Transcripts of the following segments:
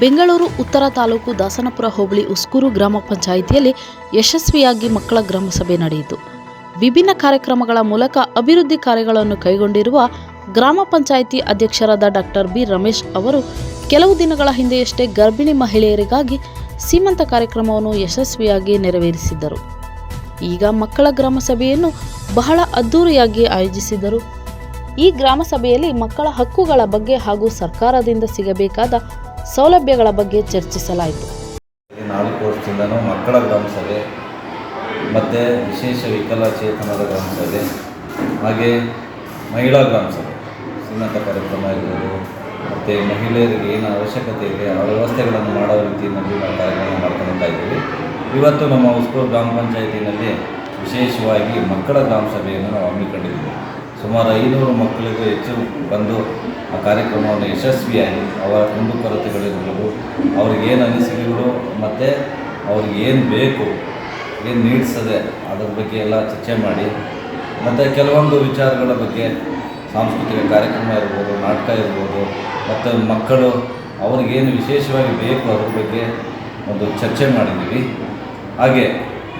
ಬೆಂಗಳೂರು, ಉತ್ತರ ತಾಲೂಕು, ದಾಸನಪುರ, ಹೋಬಳಿ, ಉಸ್ಕೂರು ಗ್ರಾಮ ಪಂಚಾಯಿತಿಯಲ್ಲಿ ಯಶಸ್ವಿಯಾಗಿ ಮಕ್ಕಳ ಗ್ರಾಮ ಸಭೆ ನಡೆಯಿತು. ವಿಭಿನ್ನ ಕಾರ್ಯಕ್ರಮಗಳ ಮೂಲಕ ಅಭಿವೃದ್ಧಿ ಕಾರ್ಯಗಳನ್ನು ಕೈಗೊಂಡಿರುವ ಗ್ರಾಮ ಪಂಚಾಯಿತಿ ಅಧ್ಯಕ್ಷರಾದ ಡಾಕ್ಟರ್ ಬಿ. ರಮೇಶ್ ಅವರು ಕೆಲವು ದಿನಗಳ ಹಿಂದೆಯಷ್ಟೇ ಗರ್ಭಿಣಿ ಮಹಿಳೆಯರಿಗಾಗಿ ಸೀಮಂತ ಕಾರ್ಯಕ್ರಮವನ್ನು ಯಶಸ್ವಿಯಾಗಿ ನೆರವೇರಿಸಿದ್ದರು ಈಗ ಮಕ್ಕಳ ಗ್ರಾಮ ಸಭೆಯನ್ನು ಬಹಳ ಅದ್ಧೂರಿಯಾಗಿ ಆಯೋಜಿಸಿದರು. ಈ ಗ್ರಾಮ ಸಭೆಯಲ್ಲಿ ಮಕ್ಕಳ ಹಕ್ಕುಗಳ ಬಗ್ಗೆ ಹಾಗೂ ಸರ್ಕಾರದಿಂದ ಸಿಗಬೇಕಾದ ಸೌಲಭ್ಯಗಳ ಬಗ್ಗೆ ಚರ್ಚಿಸಲಾಯಿತು. ನಾಲ್ಕು ವರ್ಷದಿಂದನೂ ಮಕ್ಕಳ ಗ್ರಾಮ ಸಭೆ, ಮತ್ತು ವಿಶೇಷ ವಿಕಲಚೇತನದ ಗ್ರಾಮ ಸಭೆ, ಹಾಗೆ ಮಹಿಳಾ ಗ್ರಾಮ ಸಭೆ ಶ್ರೀಮಂತ ಕಾರ್ಯಕ್ರಮ ಇರ್ಬೋದು, ಮತ್ತು ಮಹಿಳೆಯರಿಗೆ ಏನು ಅವಶ್ಯಕತೆ ಇದೆ, ಆ ವ್ಯವಸ್ಥೆಗಳನ್ನು ಮಾಡೋ ರೀತಿಯಲ್ಲಿ ನಾವು ಕಾರ್ಯಕ್ರಮ ಮಾಡ್ಕೊಳ್ತಾ ಇದ್ದೀವಿ. ಇವತ್ತು ನಮ್ಮ ಉಸ್ಕೂರು ಗ್ರಾಮ ಪಂಚಾಯತಿನಲ್ಲಿ ವಿಶೇಷವಾಗಿ ಮಕ್ಕಳ ಗ್ರಾಮ ಸಭೆಯನ್ನು ನಾವು ಹಮ್ಮಿಕೊಂಡಿದ್ದೀವಿ. ಸುಮಾರು ಐನೂರು ಮಕ್ಕಳಿಗೂ ಹೆಚ್ಚು ಬಂದು ಆ ಕಾರ್ಯಕ್ರಮವನ್ನು ಯಶಸ್ವಿಯಾಗಿ ಅವರ ಕುಂದು ಕೊರತೆಗಳಿರ್ಬೋದು ಏನು ಅನಿಸಿಕೆಗಳು ಮತ್ತು ಅವ್ರಿಗೆ ಏನು ಬೇಕು, ಏನು ನೀಡಿಸದೆ ಅದ್ರ ಬಗ್ಗೆ ಎಲ್ಲ ಚರ್ಚೆ ಮಾಡಿ, ಮತ್ತು ಕೆಲವೊಂದು ವಿಚಾರಗಳ ಬಗ್ಗೆ ಸಾಂಸ್ಕೃತಿಕ ಕಾರ್ಯಕ್ರಮ ಇರ್ಬೋದು, ನಾಟಕ ಇರ್ಬೋದು, ಮತ್ತು ಮಕ್ಕಳು ಅವ್ರಿಗೇನು ವಿಶೇಷವಾಗಿ ಬೇಕು ಅದ್ರ ಬಗ್ಗೆ ಒಂದು ಚರ್ಚೆ ಮಾಡಿದ್ದೀವಿ. ಹಾಗೆ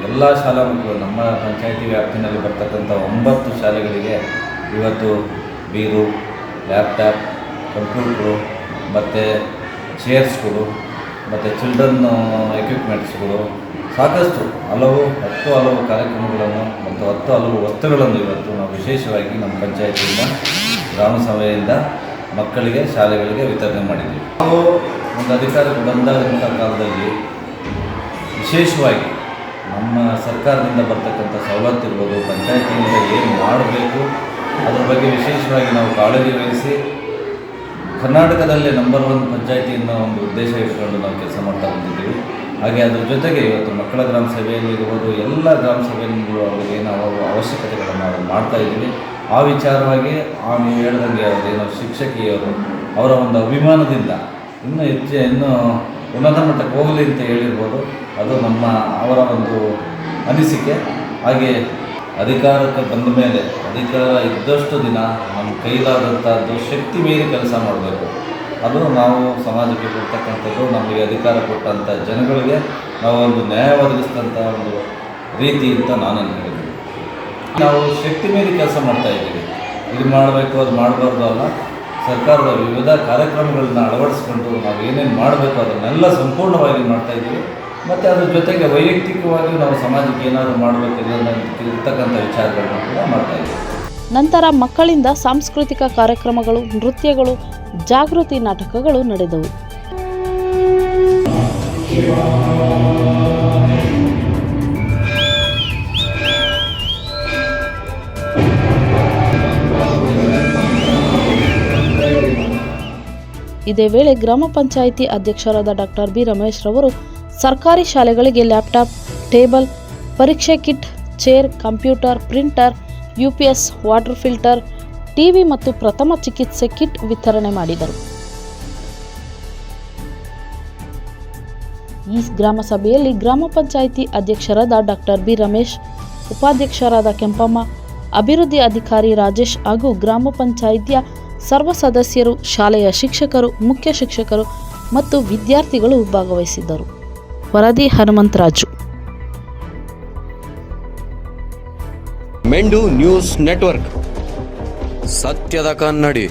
ಎಲ್ಲ ಶಾಲಾ ಮಕ್ಕಳು ನಮ್ಮ ಪಂಚಾಯಿತಿ ವ್ಯಾಪ್ತಿನಲ್ಲಿ ಬರ್ತಕ್ಕಂಥ ಒಂಬತ್ತು ಶಾಲೆಗಳಿಗೆ ಇವತ್ತು ಬೀರು, ಲ್ಯಾಪ್ಟಾಪ್ ಕಂಪ್ಯೂಟ್ರು ಮತ್ತು ಚೇರ್ಸ್ಗಳು, ಮತ್ತು ಚಿಲ್ಡ್ರನ್ ಎಕ್ವಿಪ್ಮೆಂಟ್ಸ್ಗಳು ಸಾಕಷ್ಟು ಹಲವು, ಹತ್ತು ಹಲವು ಕಾರ್ಯಕ್ರಮಗಳನ್ನು ಮತ್ತು ಹತ್ತು ಹಲವು ವಸ್ತುಗಳನ್ನು ಇವತ್ತು ನಾವು ವಿಶೇಷವಾಗಿ ನಮ್ಮ ಪಂಚಾಯತಿಯಿಂದ ಗ್ರಾಮ ಸಭೆಯಿಂದ ಮಕ್ಕಳಿಗೆ, ಶಾಲೆಗಳಿಗೆ ವಿತರಣೆ ಮಾಡಿದ್ದೀವಿ. ನಾವು ಒಂದು ಅಧಿಕಾರಕ್ಕೆ ಬಂದಾದಂಥ ಕಾಲದಲ್ಲಿ ವಿಶೇಷವಾಗಿ ನಮ್ಮ ಸರ್ಕಾರದಿಂದ ಬರ್ತಕ್ಕಂಥ ಸವಲತ್ತು ಇರ್ಬೋದು, ಪಂಚಾಯತಿಯಿಂದ ಏನು ಮಾಡಬೇಕು ಅದ್ರ ಬಗ್ಗೆ ವಿಶೇಷವಾಗಿ ನಾವು ಕಾಳಜಿ ವಹಿಸಿ ಕರ್ನಾಟಕದಲ್ಲೇ ನಂಬರ್ ಒನ್ ಪಂಚಾಯಿತಿ ಅನ್ನೋ ಒಂದು ಉದ್ದೇಶ ಇಟ್ಕೊಂಡು ನಾವು ಕೆಲಸ ಮಾಡ್ತಾ ಬಂದಿದ್ದೀವಿ. ಹಾಗೆ ಅದ್ರ ಜೊತೆಗೆ ಇವತ್ತು ಮಕ್ಕಳ ಗ್ರಾಮ ಸಭೆಯಲ್ಲಿ ಇರ್ಬೋದು, ಎಲ್ಲ ಗ್ರಾಮ ಸಭೆಗಳು ಅವ್ರಿಗೆ ಏನು ಅವ- ಅವಶ್ಯಕತೆಗಳನ್ನು ನಾವು ಮಾಡ್ತಾ ಇದ್ದೀವಿ. ಆ ವಿಚಾರವಾಗಿ ಆ ನೀವು ಹೇಳ್ದಂಗೆ ಅವರೇನೋ ಶಿಕ್ಷಕಿಯವರು ಅವರ ಒಂದು ಅಭಿಮಾನದಿಂದ ಇನ್ನೂ ಹೆಚ್ಚು ಇನ್ನೂ ಉನ್ನತ ಮಟ್ಟಕ್ಕೆ ಹೋಗಲಿ ಅಂತ ಹೇಳಿರ್ಬೋದು. ಅದು ನಮ್ಮ ಅವರ ಒಂದು ಅನಿಸಿಕೆ. ಹಾಗೆ ಅಧಿಕಾರಕ್ಕೆ ಬಂದ ಮೇಲೆ ಅಧಿಕಾರ ಇದ್ದಷ್ಟು ದಿನ ನಮ್ಮ ಕೈಲಾದಂಥದ್ದು ಶಕ್ತಿ ಮೀರಿ ಕೆಲಸ ಮಾಡಬೇಕು. ಅದು ನಾವು ಸಮಾಜಕ್ಕೆ ಕೊಡ್ತಕ್ಕಂಥದ್ದು, ನಮಗೆ ಅಧಿಕಾರ ಕೊಟ್ಟಂಥ ಜನಗಳಿಗೆ ನಾವು ಒಂದು ನ್ಯಾಯ ಒದಗಿಸಿದಂಥ ಒಂದು ರೀತಿ ಅಂತ ನಾನು ಹೇಳಿದ್ದೀನಿ ನಾವು ಶಕ್ತಿ ಮೀರಿ ಕೆಲಸ ಮಾಡ್ತಾ ಇದ್ದೀವಿ. ಇದು ಮಾಡಬೇಕು, ಅದು ಮಾಡಬಾರ್ದು ಅಲ್ಲ. ಸರ್ಕಾರದ ವಿವಿಧ ಕಾರ್ಯಕ್ರಮಗಳನ್ನ ಅಳವಡಿಸ್ಕೊಂಡು ನಾವು ಏನೇನು ಮಾಡಬೇಕು ಅದನ್ನೆಲ್ಲ ಸಂಪೂರ್ಣವಾಗಿ ಮಾಡ್ತಾ ಇದ್ದೀವಿ. ಮತ್ತು ಅದ್ರ ಜೊತೆಗೆ ವೈಯಕ್ತಿಕವಾಗಿ ನಾವು ಸಮಾಜಕ್ಕೆ ಏನಾದರೂ ಮಾಡಬೇಕು ಇರ್ತಕ್ಕಂಥ ವಿಚಾರಗಳನ್ನ ಕೂಡ ಮಾಡ್ತಾ ಇದ್ದೀವಿ. ನಂತರ ಮಕ್ಕಳಿಂದ ಸಾಂಸ್ಕೃತಿಕ ಕಾರ್ಯಕ್ರಮಗಳು, ನೃತ್ಯಗಳು, ಜಾಗೃತಿ ನಾಟಕಗಳು ನಡೆದವು. ಇದೇ ವೇಳೆ ಗ್ರಾಮ ಪಂಚಾಯಿತಿ ಅಧ್ಯಕ್ಷರಾದ ಡಾಕ್ಟರ್ ಬಿ ರಮೇಶ್ ರವರು ಸರ್ಕಾರಿ ಶಾಲೆಗಳಿಗೆ ಲ್ಯಾಪ್ಟಾಪ್, ಟೇಬಲ್, ಪರೀಕ್ಷೆ kit, chair, computer, printer, UPS, water filter, TV ಮತ್ತು ಪ್ರಥಮ ಚಿಕಿತ್ಸೆ ಕಿಟ್ ವಿತರಣೆ ಮಾಡಿದರು. ಈ ಗ್ರಾಮ ಸಭೆಯಲ್ಲಿ ಗ್ರಾಮ ಪಂಚಾಯಿತಿ ಅಧ್ಯಕ್ಷರಾದ ಡಾಕ್ಟರ್ ಬಿ. ರಮೇಶ್, ಉಪಾಧ್ಯಕ್ಷರಾದ ಕೆಂಪಮ್ಮ, ಅಭಿವೃದ್ಧಿ ಅಧಿಕಾರಿ ರಾಜೇಶ್ ಹಾಗೂ ಗ್ರಾಮ ಪಂಚಾಯಿತಿಯ ಸರ್ವ ಸದಸ್ಯರು, ಶಾಲೆಯ ಶಿಕ್ಷಕರು, ಮುಖ್ಯ ಶಿಕ್ಷಕರು ಮತ್ತು ವಿದ್ಯಾರ್ಥಿಗಳು ಭಾಗವಹಿಸಿದ್ದರು. ವರದಿ ಹನುಮಂತರಾಜು. ಮೆಂಡು news network. ಸತ್ಯದ ಕನ್ನಡಿ.